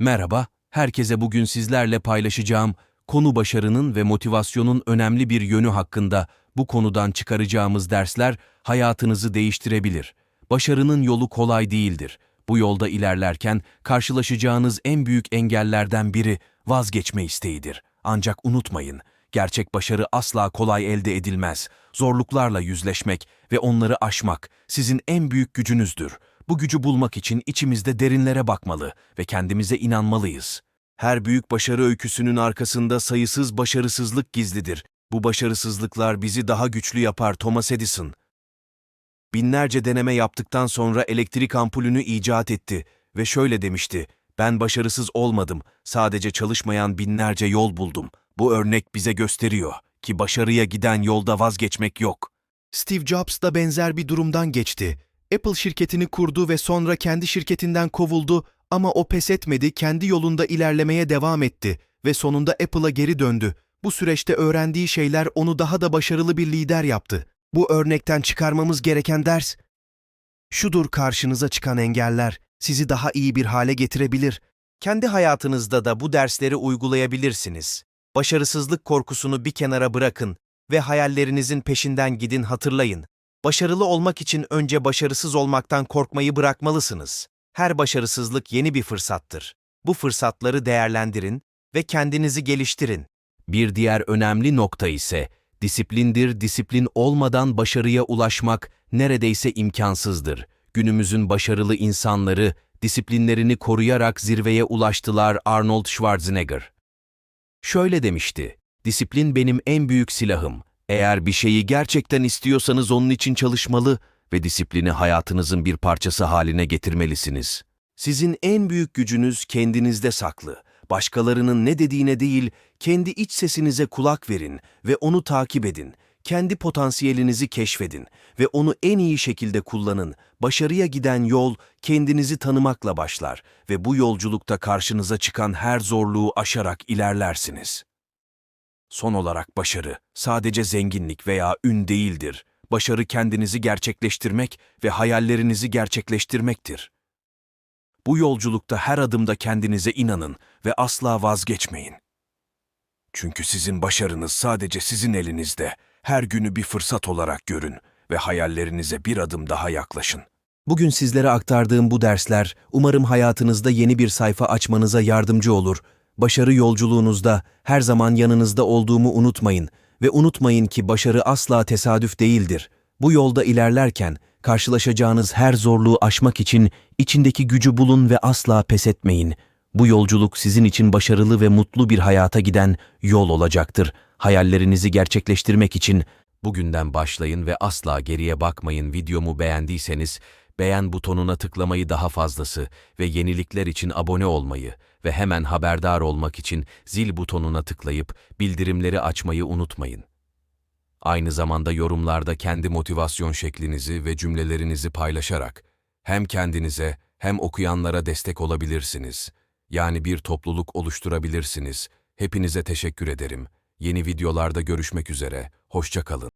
Merhaba, herkese bugün sizlerle paylaşacağım konu başarının ve motivasyonun önemli bir yönü hakkında bu konudan çıkaracağımız dersler hayatınızı değiştirebilir. Başarının yolu kolay değildir. Bu yolda ilerlerken karşılaşacağınız en büyük engellerden biri vazgeçme isteğidir. Ancak unutmayın, gerçek başarı asla kolay elde edilmez. Zorluklarla yüzleşmek ve onları aşmak sizin en büyük gücünüzdür. Bu gücü bulmak için içimizde derinlere bakmalı ve kendimize inanmalıyız. Her büyük başarı öyküsünün arkasında sayısız başarısızlık gizlidir. Bu başarısızlıklar bizi daha güçlü yapar Thomas Edison. Binlerce deneme yaptıktan sonra elektrik ampulünü icat etti ve şöyle demişti, ben başarısız olmadım, sadece çalışmayan binlerce yol buldum. Bu örnek bize gösteriyor ki başarıya giden yolda vazgeçmek yok. Steve Jobs da benzer bir durumdan geçti. Apple şirketini kurdu ve sonra kendi şirketinden kovuldu ama o pes etmedi, kendi yolunda ilerlemeye devam etti ve sonunda Apple'a geri döndü. Bu süreçte öğrendiği şeyler onu daha da başarılı bir lider yaptı. Bu örnekten çıkarmamız gereken ders şudur karşınıza çıkan engeller sizi daha iyi bir hale getirebilir. Kendi hayatınızda da bu dersleri uygulayabilirsiniz. Başarısızlık korkusunu bir kenara bırakın ve hayallerinizin peşinden gidin hatırlayın. Başarılı olmak için önce başarısız olmaktan korkmayı bırakmalısınız. Her başarısızlık yeni bir fırsattır. Bu fırsatları değerlendirin ve kendinizi geliştirin. Bir diğer önemli nokta ise disiplindir. Disiplin olmadan başarıya ulaşmak neredeyse imkansızdır. Günümüzün başarılı insanları disiplinlerini koruyarak zirveye ulaştılar Arnold Schwarzenegger. Şöyle demişti, disiplin benim en büyük silahım. Eğer bir şeyi gerçekten istiyorsanız onun için çalışmalı ve disiplini hayatınızın bir parçası haline getirmelisiniz. Sizin en büyük gücünüz kendinizde saklı. Başkalarının ne dediğine değil, kendi iç sesinize kulak verin ve onu takip edin. Kendi potansiyelinizi keşfedin ve onu en iyi şekilde kullanın. Başarıya giden yol kendinizi tanımakla başlar ve bu yolculukta karşınıza çıkan her zorluğu aşarak ilerlersiniz. Son olarak başarı sadece zenginlik veya ün değildir. Başarı kendinizi gerçekleştirmek ve hayallerinizi gerçekleştirmektir. Bu yolculukta her adımda kendinize inanın ve asla vazgeçmeyin. Çünkü sizin başarınız sadece sizin elinizde. Her günü bir fırsat olarak görün ve hayallerinize bir adım daha yaklaşın. Bugün sizlere aktardığım bu dersler umarım hayatınızda yeni bir sayfa açmanıza yardımcı olur. Başarı yolculuğunuzda her zaman yanınızda olduğumu unutmayın ve unutmayın ki başarı asla tesadüf değildir. Bu yolda ilerlerken karşılaşacağınız her zorluğu aşmak için içindeki gücü bulun ve asla pes etmeyin. Bu yolculuk sizin için başarılı ve mutlu bir hayata giden yol olacaktır. Hayallerinizi gerçekleştirmek için bugünden başlayın ve asla geriye bakmayın. Videomu beğendiyseniz beğen butonuna tıklamayı daha fazlası ve yenilikler için abone olmayı ve hemen haberdar olmak için zil butonuna tıklayıp bildirimleri açmayı unutmayın. Aynı zamanda yorumlarda kendi motivasyon şeklinizi ve cümlelerinizi paylaşarak hem kendinize hem okuyanlara destek olabilirsiniz. Yani bir topluluk oluşturabilirsiniz. Hepinize teşekkür ederim. Yeni videolarda görüşmek üzere. Hoşça kalın.